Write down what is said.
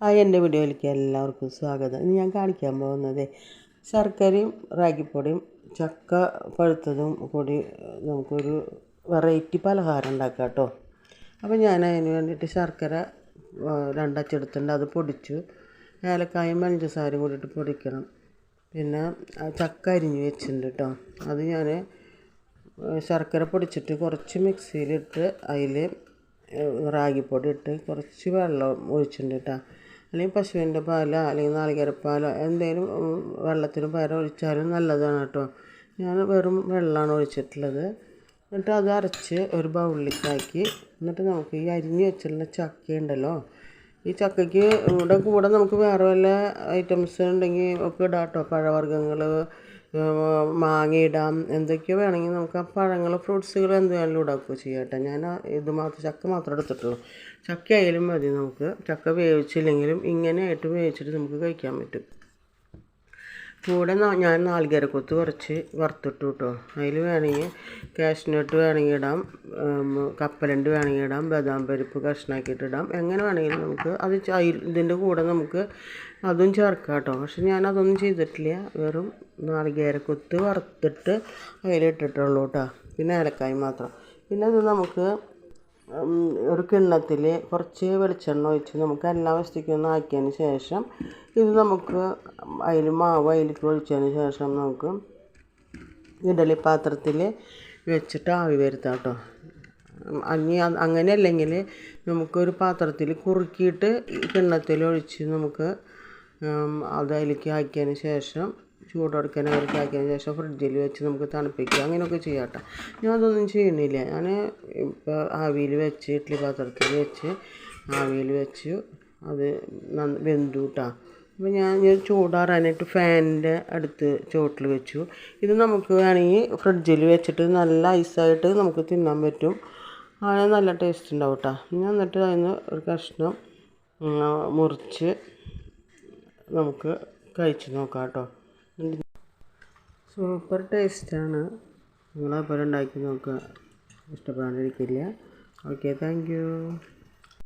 Hi എന്റെ വീഡിയോയിലേക്ക് എല്ലാവർക്കും സ്വാഗതം. ഇന്ന് ഞാൻ കാണിക്കാൻ പോകുന്നത് ശർക്കരയും റാഗിപ്പൊടിയും ചക്ക പഴുത്തതും കൂടി നമുക്കൊരു വെറൈറ്റി പലഹാരം ഉണ്ടാക്കാം കേട്ടോ. അപ്പോൾ ഞാൻ അതിന് വേണ്ടിയിട്ട് ശർക്കര രണ്ടച്ചെടുത്തുണ്ട് അത് പൊടിച്ചു. ഏലക്കായും പഞ്ചസാരയും കൂടിയിട്ട് പൊടിക്കണം. പിന്നെ ചക്ക അരിഞ്ഞ് വെച്ചിട്ടുണ്ട് കേട്ടോ. അത് ഞാൻ ശർക്കര പൊടിച്ചിട്ട് കുറച്ച് മിക്സിയിലിട്ട് അതിൽ റാഗിപ്പൊടി ഇട്ട് കുറച്ച് വെള്ളം ഒഴിച്ചിട്ടുണ്ട് കേട്ടോ. അല്ലെങ്കിൽ പശുവിന്റെ പാലോ അല്ലെങ്കിൽ നാളികേരപ്പാലോ എന്തെങ്കിലും വെള്ളത്തിന് പകരം ഒഴിച്ചാലും നല്ലതാണ് കേട്ടോ. ഞാൻ വെറും വെള്ളമാണ് ഒഴിച്ചിട്ടുള്ളത്. എന്നിട്ട് അത് അരച്ച് ഒരു ബൗളിലേക്കാക്കി. എന്നിട്ട് നമുക്ക് ഈ അരിഞ്ഞ് വെച്ചിട്ടുള്ള ചക്കയുണ്ടല്ലോ ഈ ചക്കയ്ക്ക് ഇവിടെ കൂടെ നമുക്ക് വേറെ വല്ല ഐറ്റംസ് ഉണ്ടെങ്കിൽ ഒക്കെ ഇടാം കേട്ടോ. പഴവർഗങ്ങൾ മാങ്ങ ഇടാം എന്തൊക്കെയോ വേണമെങ്കിൽ നമുക്ക് ആ പഴങ്ങൾ ഫ്രൂട്ട്സുകൾ എന്ത് വേണമെങ്കിലും ഇടാക്കുകയോ ചെയ്യാം ഞാൻ ഇത് മാത്രം ചക്ക മാത്രം എടുത്തിട്ടുള്ളൂ. ചക്ക ആയാലും മതി നമുക്ക്. ചക്ക വേവിച്ചില്ലെങ്കിലും ഇങ്ങനെ ആയിട്ട് വേവിച്ചിട്ട് നമുക്ക് കഴിക്കാൻ പറ്റും. കൂടെ ഞാൻ നാളികേരക്കൊത്ത് കുറച്ച് വറുത്തിട്ടു കേട്ടോ അതിൽ വേണമെങ്കിൽ കാഷ്നട്ട് വേണമെങ്കിൽ ഇടാം കപ്പലണ്ട് വേണമെങ്കിൽ ഇടാം ബദാം പരിപ്പ് കഷ്ണാക്കിയിട്ട് ഇടാം. എങ്ങനെ വേണമെങ്കിലും നമുക്ക് അത് ഇതിന്റെ കൂടെ നമുക്ക് അതും ചേർക്കാം കേട്ടോ പക്ഷെ ഞാൻ അതൊന്നും ചെയ്തിട്ടില്ല. വെറും നാളികേരക്കൊത്ത് വറുത്തിട്ട് അതിലിട്ടിട്ടുള്ളൂ കേട്ടോ പിന്നെ ഏലക്കായ മാത്രം. പിന്നെ അത് നമുക്ക് ഒരു കിണ്ണത്തിൽ കുറച്ച് വെളിച്ചെണ്ണ ഒഴിച്ച് നമുക്ക് എല്ലാ വസ്തുക്കും ഒന്ന് ആക്കിയതിന് ശേഷം ഇത് നമുക്ക് അതിൽ മാവ് അതിലേക്ക് ഒഴിച്ചതിന് ശേഷം നമുക്ക് ഇഡലി പാത്രത്തിൽ വെച്ചിട്ട് ആവി വരുത്താം കേട്ടോ. അങ്ങനെ അല്ലെങ്കിൽ നമുക്കൊരു പാത്രത്തിൽ കുറുക്കിയിട്ട് കിണ്ണത്തിൽ ഒഴിച്ച് നമുക്ക് അത് അതിലേക്ക് ആക്കിയതിന് ശേഷം ചൂടെടുക്കാൻ അവർക്ക് ആക്കിയതിന് ശേഷം ഫ്രിഡ്ജിൽ വെച്ച് നമുക്ക് തണുപ്പിക്കുക. അങ്ങനെയൊക്കെ ചെയ്യാം കേട്ടോ ഞാൻ അതൊന്നും ചെയ്യുന്നില്ല. ഞാൻ ഇപ്പോൾ ആവിയിൽ വെച്ച് ഇഡ്ഡലി പാത്രത്തിൽ വെച്ച് ആവിയിൽ വെച്ച് അത് നന്ന വെന്തു കേട്ടോ അപ്പോൾ ഞാൻ ഞാൻ ചൂടാറാനായിട്ട് ഫാനിന്റെ അടുത്ത് ചുവട്ടിൽ വെച്ചു. ഇത് നമുക്ക് വേണമെങ്കിൽ ഫ്രിഡ്ജിൽ വെച്ചിട്ട് നല്ല ഐസായിട്ട് നമുക്ക് തിന്നാൻ പറ്റും. അങ്ങനെ നല്ല ടേസ്റ്റ് ഉണ്ടാവും കേട്ടോ ഞാൻ എന്നിട്ട് അതിന് ഒരു കഷ്ണം മുറിച്ച് നമുക്ക് കഴിച്ച് നോക്കാം കേട്ടോ സൂപ്പർ ടേസ്റ്റാണ്. നിങ്ങളതുപോലെ ഉണ്ടാക്കി നോക്കുക. ഇഷ്ടപ്പെടാണ്ടിരിക്കില്ല ഓക്കെ താങ്ക് യു